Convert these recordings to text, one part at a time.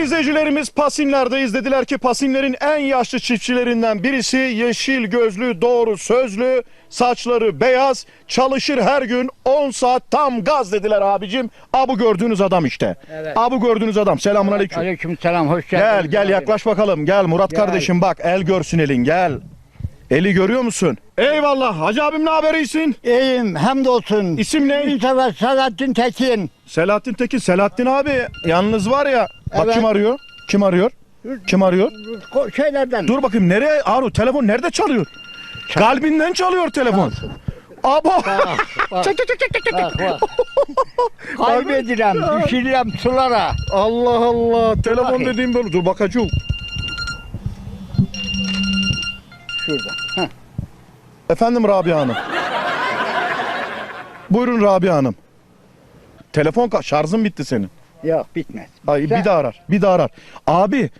Değerli izleyicilerimiz Pasinler'deyiz. Dediler ki Pasinler'in en yaşlı çiftçilerinden birisi yeşil gözlü, doğru sözlü, saçları beyaz, çalışır her gün 10 saat tam gaz dediler abicim. Abu gördüğünüz adam işte. Evet. Abu gördüğünüz adam. Selamun aleyküm. Aleyküm selam hoş Gel geldin. gel yaklaş bakalım. Gel Murat Gel. kardeşim bak el görsün elin gel. Eli görüyor musun? Eyvallah. Hacı abim ne haber iyisin? İyiyim hamdolsun. İsim ne? Selahattin Tekin. Selahattin Tekin. Selahattin abi yalnız var ya. Bak Evet. kim arıyor? Kim arıyor? Kim arıyor? Ko- Şeylerden. Dur bakayım nereye? Aro telefon nerede çalıyor? Kalbinden çalıyor telefon. Abo. bak. Çek çek çek çek çek. Bak bak. Kaybedilen, düşürülen sulara. Allah Allah. Telefon bakayım. dediğim böyle. Dur bakacağım. Şurada. Heh. Efendim Rabia Hanım. Buyurun Rabia Hanım. Telefon ka- şarjın bitti senin. Yok bitmez. Ay Sen- bir daha arar. Bir daha arar. Abi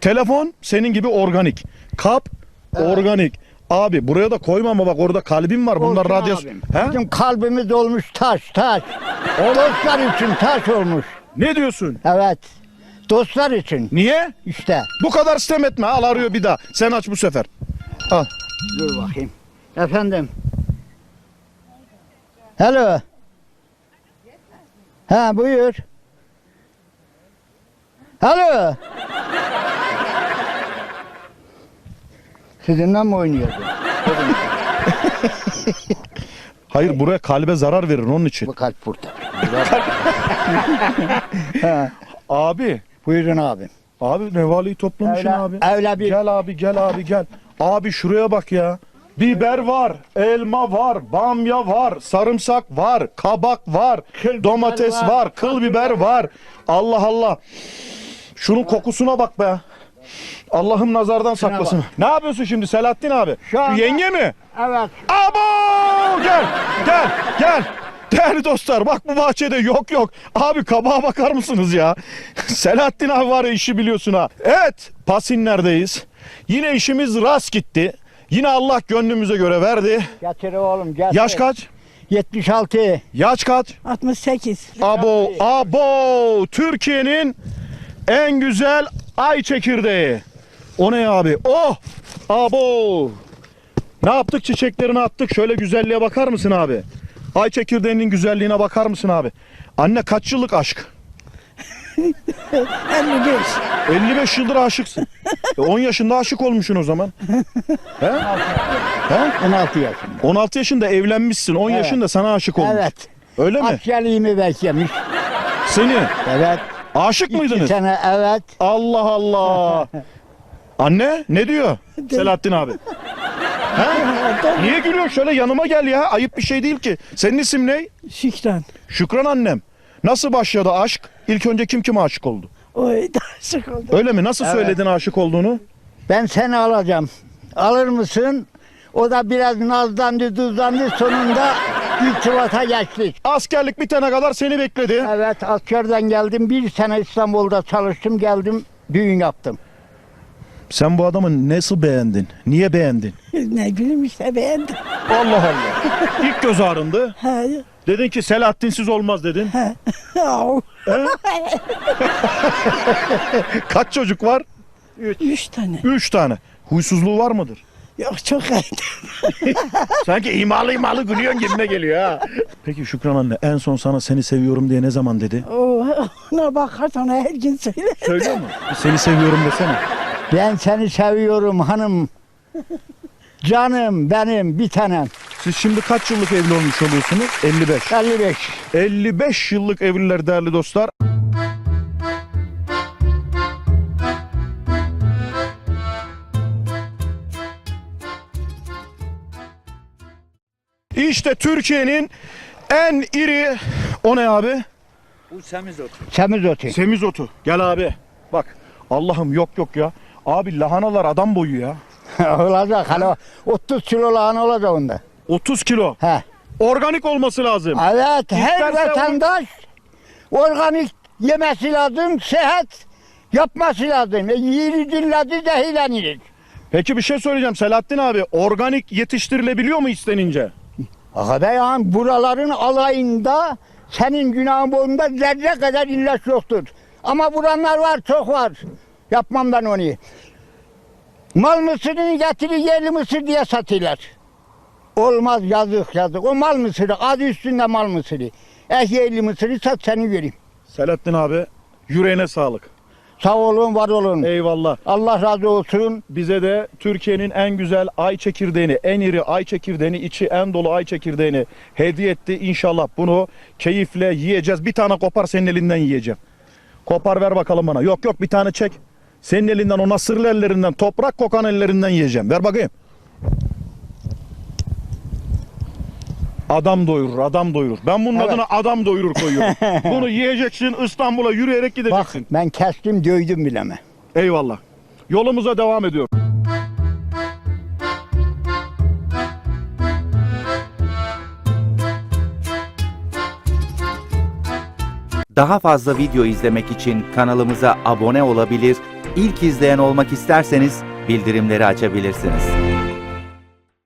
telefon senin gibi organik. Kap organik. Abi buraya da koyma ama bak orada kalbim var. Bunlar Olsun radyasyon. abim. He? Bizim kalbimiz olmuş taş taş. Dostlar için taş olmuş. Ne diyorsun? Evet. Dostlar için Niye? işte. Bu kadar sistem etme. Al arıyor bir daha. Sen aç bu sefer. Al. Dur bakayım. Efendim. Hello. Ha buyur. Hello. Sizinle mi oynuyordu? Hayır buraya kalbe zarar verir onun için. Bu kalp burada. ha, Abi. buyurun abim. Abi nevaleyi toplamışsın Öyle, abi. öyle bir Gel abi gel abi gel. Abi şuraya bak ya. Biber var, elma var, bamya var, sarımsak var, kabak var, Kıl domates var, kıl biber var. Allah Allah. Şunun kokusuna bak be. Allah'ım nazardan saklasın. bak. Ne yapıyorsun şimdi Selahattin abi? Şu Şu anda- yenge mi? Evet. Abo! Gel, gel, gel. Değerli dostlar bak bu bahçede yok yok. Abi kabağa bakar mısınız ya? Selahattin abi var ya işi biliyorsun ha. Evet Pasinler'deyiz. Yine işimiz rast gitti. Yine Allah gönlümüze göre verdi. Getir oğlum getir. Yaş kaç? 76. Yaş kaç? 68. Abo, abo. Türkiye'nin en güzel ay çekirdeği. O ne abi? Oh! Abo! Ne yaptık? Çiçeklerini attık. Şöyle güzelliğe bakar mısın abi? Ay çekirdeğinin güzelliğine bakar mısın abi? Anne kaç yıllık aşk? 55. 55 yıldır aşıksın. E 10 yaşında aşık olmuşsun o zaman. He? He? 16 yaşında. 16 yaşında evlenmişsin. 10 Evet. yaşında sana aşık olmuş. Evet. Öyle mi? Askerliğimi beklemiş. Seni Evet. Aşık İki mıydınız? sene evet. Allah Allah. Anne ne diyor Selahattin abi? He? Niye gülüyorsun? Şöyle yanıma gel ya. Ayıp bir şey değil ki. Senin isim ne? Şükran. Şükran annem. Nasıl başladı aşk? İlk önce kim kime aşık oldu? Daha sık oldu. Öyle mi? Nasıl söyledin aşık olduğunu? Ben seni alacağım. Alır mısın? O da biraz nazlandı, tuzlandı. Sonunda irtibata geçtik. Askerlik bitene kadar seni bekledi. Evet, askerden geldim. Bir sene İstanbul'da çalıştım. Geldim, düğün yaptım. Sen bu adamı nasıl beğendin? Niye beğendin? ne bileyim işte beğendim. Allah Allah. İlk göz ağrındı. Ha, Dedin ki Selahattinsiz olmaz dedin. ha. Au. Kaç çocuk var? Üç tane. Üç tane. Huysuzluğu var mıdır? Yok çok. Sanki imalı imalı gülüyorsun gibime geliyor ha. Peki Şükran anne en son sana seni seviyorum diye ne zaman dedi? Oo, ona bakarsan her gün söyle. Söylüyor mu? Seni seviyorum desene. Ben seni seviyorum hanım. Canım benim bir tanem. Siz şimdi kaç yıllık evli olmuş oluyorsunuz? 55. 55. 55 yıllık evliler değerli dostlar. İşte Türkiye'nin en iri o ne abi? Semizotu. Semizotu. Gel abi. Bak. Allah'ım yok yok ya. Abi lahanalar adam boyu ya. olacak. Hala 30 kilo lahana olacak onda. 30 kilo. He. Organik olması lazım. Evet, her İsterse vatandaş organik yemesi lazım, seyahat yapması lazım. E, yeri dinledi zehirlenir. Peki bir şey söyleyeceğim Selahattin abi. Organik yetiştirilebiliyor mu istenince? Yani buraların alayında senin günahın boyunda zerre kadar ilaç yoktur. Ama vuranlar var, çok var. Yapmam ben onu. Mal mısırını getirir yerli mısır diye satıyorlar. Olmaz yazık yazık. O mal mısırı, adı üstünde mal mısırı. Eh yerli mısırı sat seni vereyim. Selahattin abi yüreğine sağlık. Sağ olun, var olun. Eyvallah. Allah razı olsun. Bize de Türkiye'nin en güzel ay çekirdeğini, en iri ay çekirdeğini, içi en dolu ay çekirdeğini hediye etti. İnşallah bunu keyifle yiyeceğiz. Bir tane kopar senin elinden yiyeceğim. Kopar ver bakalım bana. Yok yok bir tane çek. Senin elinden o nasırlı ellerinden, toprak kokan ellerinden yiyeceğim. Ver bakayım. Adam doyurur, adam doyurur. Ben bunun Evet. adına adam doyurur koyuyorum. Bunu yiyeceksin, İstanbul'a yürüyerek Bak gideceksin. ben kestim, dövdüm bileme. Eyvallah. Yolumuza devam ediyor. Daha fazla video izlemek için kanalımıza abone olabilir, ilk izleyen olmak isterseniz bildirimleri açabilirsiniz.